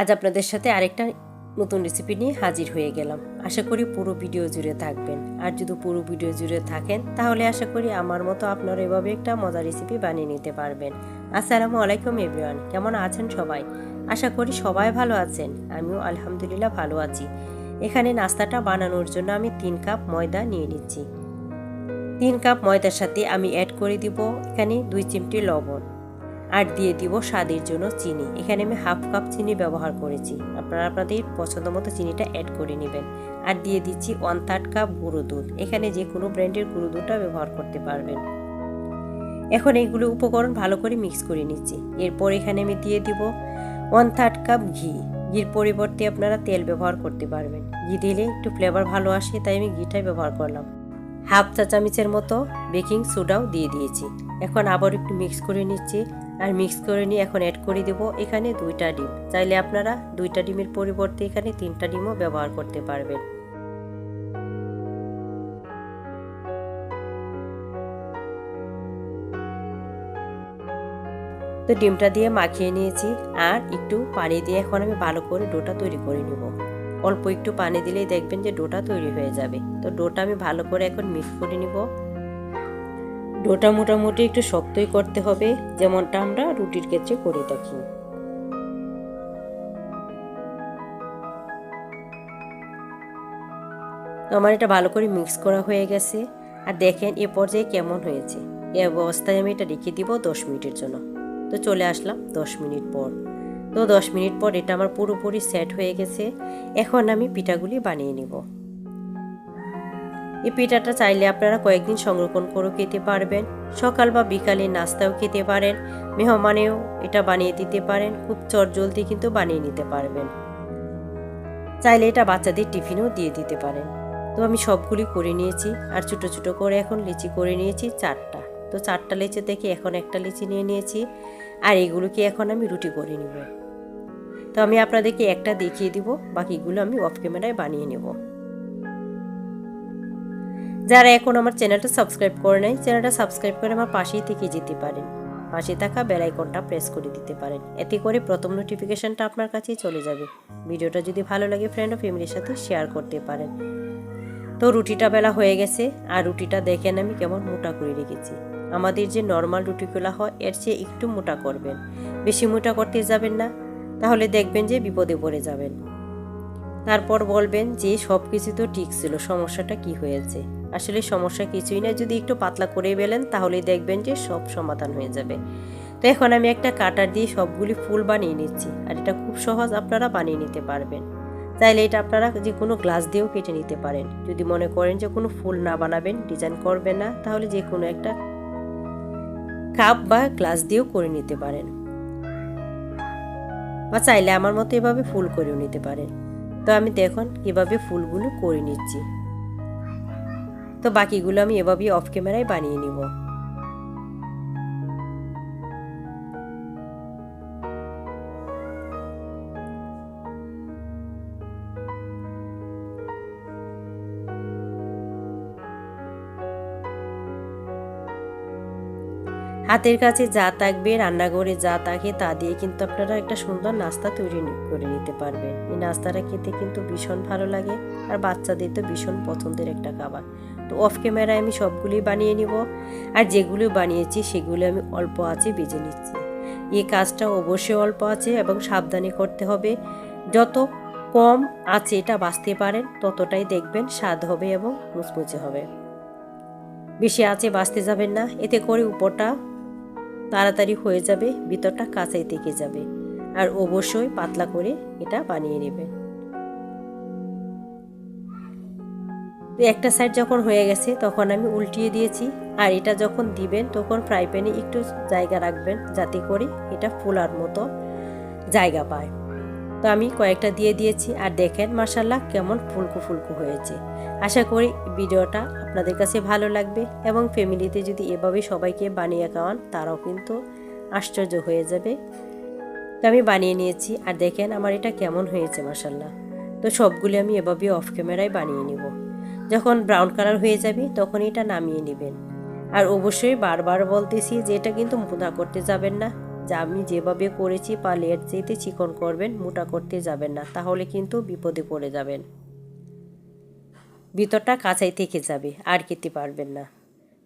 আজ আপনাদের সাথে আরেকটা নতুন রেসিপি নিয়ে হাজির হয়ে গেলাম। আশা করি পুরো ভিডিও জুড়ে থাকবেন। আর যদি পুরো ভিডিও জুড়ে থাকেন, তাহলে আশা করি আমার মতো আপনারা এভাবে একটা মজার রেসিপি বানিয়ে নিতে পারবেন। আসসালামু আলাইকুম এভরিওয়ান কেমন আছেন সবাই? আশা করি সবাই ভালো আছেন। আমিও আলহামদুলিল্লাহ ভালো আছি। এখানে নাস্তাটা বানানোর জন্য আমি তিন কাপ ময়দা নিয়ে নিচ্ছি। তিন কাপ ময়দার সাথে আমি অ্যাড করে দিব এখানে দুই চিমটি লবণ। আর দিয়ে দিব স্বাদের জন্য চিনি। এখানে আমি হাফ কাপ চিনি ব্যবহার করেছি। আপনারা আপনাদের পছন্দ মতো চিনিটা অ্যাড করে নেবেন। আর দিয়ে দিচ্ছি ওয়ান থার্ড কাপ গুঁড়ো দুধ। এখানে যে কোনো ব্র্যান্ডের গুঁড়ো দুধটা ব্যবহার করতে পারবেন। এখন এইগুলো উপকরণ ভালো করে মিক্স করে নিচ্ছি। এরপর এখানে আমি দিয়ে দিব ওয়ান থার্ড কাপ ঘি। ঘির পরিবর্তে আপনারা তেল ব্যবহার করতে পারবেন। ঘি দিলে একটু ফ্লেভার ভালো আসে, তাই আমি ঘিটাই ব্যবহার করলাম। হাফ চা চামচের মতো বেকিং সোডাও দিয়ে দিয়েছি। এখন আবার একটু মিক্স করে নিচ্ছি। আর মিক্স করে নিয়ে এখন অ্যাড করে দেব এখানে দুইটা ডিম। চাইলে আপনারা দুইটা ডিমের পরিবর্তে এখানে তিনটা ডিমও ব্যবহার করতে পারবেন। তো ডিমটা দিয়ে মাখিয়ে নিয়েছি আর একটু পানি দিয়ে এখন আমি ভালো করে ডোটা তৈরি করে নেব। অল্প একটু পানি দিলেই দেখবেন যে ডোটা তৈরি হয়ে যাবে। তো ডোটা আমি ভালো করে এখন মিক্স করে নিব। ডোটা মোটামুটি একটু শক্তই করতে হবে, যেমনটা আমরা রুটির ক্ষেত্রে করে থাকি। আমার এটা ভালো করে মিক্স করা হয়ে গেছে। আর দেখেন এ পর্যায়ে কেমন হয়েছে। এ অবস্থায় আমি এটা রেখে দিব দশ মিনিটের জন্য। তো চলে আসলাম দশ মিনিট পর। তো দশ মিনিট পর এটা আমার পুরোপুরি সেট হয়ে গেছে। এখন আমি পিঠাগুলি বানিয়ে নিব। এই পিঠাটা চাইলে আপনারা কয়েকদিন সংরক্ষণ করেও খেতে পারবেন। সকাল বা বিকালে নাস্তাও খেতে পারেন। মেহমানেও এটা বানিয়ে দিতে পারেন। খুব চটজলদি কিন্তু বানিয়ে নিতে পারবেন। চাইলে এটা বাচ্চাদের টিফিনও দিয়ে দিতে পারেন। তো আমি সবগুলি করে নিয়েছি আর ছোটো ছোটো করে এখন লিচি করে নিয়েছি চারটা। তো চারটা লিচি থেকে এখন একটা লিচি নিয়ে নিয়েছি আর এগুলোকে এখন আমি রুটি করে নিব। তো আমি আপনাদেরকে একটা দেখিয়ে দিব, বাকিগুলো আমি অফ ক্যামেরায় বানিয়ে নেব। যারা এখন আমার চ্যানেলটা সাবস্ক্রাইব করে নেয় চ্যানেলটা সাবস্ক্রাইব করে আমার পাশেই থেকে যেতে পারেন। পাশে থাকা বেল আইকনটা প্রেস করে দিতে পারেন। এতে করে প্রথম নোটিফিকেশানটা আপনার কাছেই চলে যাবে। ভিডিওটা যদি ভালো লাগে ফ্রেন্ড ও ফ্যামিলির সাথে শেয়ার করতে পারেন। তো রুটিটা বেলা হয়ে গেছে, আর রুটিটা দেখেন আমি কেমন মোটা করে রেখেছি। আমাদের যে নর্মাল রুটিগুলো হয়, এর চেয়ে একটু মোটা করবেন। বেশি মোটা করতে যাবেন না, তাহলে দেখবেন যে বিপদে পড়ে যাবেন। তারপর বলবেন যে সব কিছু তো ঠিক ছিল, সমস্যাটা কি হয়েছে? আসলে সমস্যা কিছুই না। যদি একটু পাতলা করে বেলেন, তাহলেই দেখবেন যে সব সমাধান হয়ে যাবে। তো এখন আমি একটা কাটার দিয়ে সবগুলি ফুল বানিয়ে নিচ্ছি, আর এটা খুব সহজ আপনারা বানিয়ে নিতে পারবেন। চাইলে এটা আপনারা যে কোনো গ্লাস দিয়েও কেটে নিতে পারেন। যদি মনে করেন যে কোনো ফুল না বানাবেন, ডিজাইন করবেন না, তাহলে যে কোনো একটা কাপ বা গ্লাস দিয়েও করে নিতে পারেন। বা চাইলে আমার মতো এভাবে ফুল করেও নিতে পারেন। তো আমি দেখুন কীভাবে ফুলগুলো করে নিচ্ছি। তো বাকিগুলো আমি এভাবেই অফ ক্যামেরায় বানিয়ে নিব। হাতের কাছে যা থাকবে, রান্নাঘরে যা থাকে তা দিয়ে কিন্তু আপনারা একটা সুন্দর নাস্তা তৈরি করে নিতে পারবেন। এই নাস্তাটা খেতে কিন্তু ভীষণ ভালো লাগে আর বাচ্চাদের তো ভীষণ পছন্দের একটা খাবার। তো অফ ক্যামেরায় আমি সবগুলি বানিয়ে নিব আর যেগুলো বানিয়েছি সেগুলো আমি অল্প আছে বেজে নিচ্ছি। এই কাজটা অবশ্যই অল্প আছে এবং সাবধানে করতে হবে। যত কম আছে এটা বাঁচতে পারেন, ততটাই দেখবেন স্বাদ হবে এবং মুচমুচে হবে। বেশি আছে বাঁচতে যাবেন না, এতে করে উপরটা তাড়াতাড়ি হয়ে যাবে, ভিতরটা কাঁচাই থেকে যাবে। আর অবশ্যই পাতলা করে এটা বানিয়ে নেবেন একটা সাইড যখন হয়ে গেছে, তখন আমি উল্টিয়ে দিয়েছি। আর এটা যখন দিবেন, তখন ফ্রাই প্যানে একটু জায়গা রাখবেন, যাতে করে এটা ফোলার মতো জায়গা পায়। তো আমি কয়েকটা দিয়ে দিয়েছি আর দেখেন মাসাল্লাহ কেমন ফুলকু ফুলকু হয়েছে। আশা করি ভিডিওটা আপনাদের কাছে ভালো লাগবে এবং ফ্যামিলিতে যদি এভাবে সবাইকে বানিয়ে খাওয়ান তারাও কিন্তু আশ্চর্য হয়ে যাবে। তো আমি বানিয়ে নিয়েছি আর দেখেন আমার এটা কেমন হয়েছে মাসাল্লাহ তো সবগুলি আমি এভাবে অফ ক্যামেরায় বানিয়ে নিব। যখন ব্রাউন কালার হয়ে যাবে তখন এটা নামিয়ে নেবেন। আর অবশ্যই বারবার বলতেছি যে এটা কিন্তু মোদা করতে যাবেন না। যা আমি যেভাবে করেছি পারলে এর চাইতে চিকন করবেন, মোটা করতে যাবেন না, তাহলে কিন্তু বিপদে পড়ে যাবেন। ভিতরটা কাঁচাই থেকে যাবে, আর খেতে পারবেন না।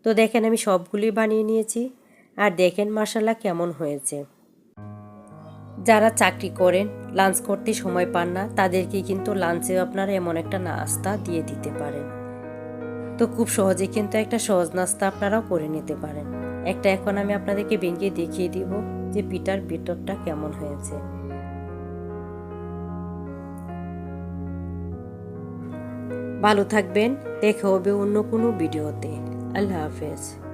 তো দেখেন আমি সবগুলি বানিয়ে নিয়েছি, আর দেখেন মশালা কেমন হয়েছে। যারা চাকরি করেন, লাঞ্চ করতে সময় পান না, তাদেরকে কিন্তু লাঞ্চে আপনারা এমন একটা নাস্তা দিয়ে দিতে পারেন। তো খুব সহজে কিন্তু একটা সহজ নাস্তা আপনারাও করে নিতে পারেন। একটা এখন আমি আপনাদেরকে ভেঙে দেখিয়ে দিব যে পিটার ভিতরটা কেমন হয়েছে। ভালো থাকবেন, দেখা হবে অন্য কোনো ভিডিওতে। আল্লাহ হাফেজ।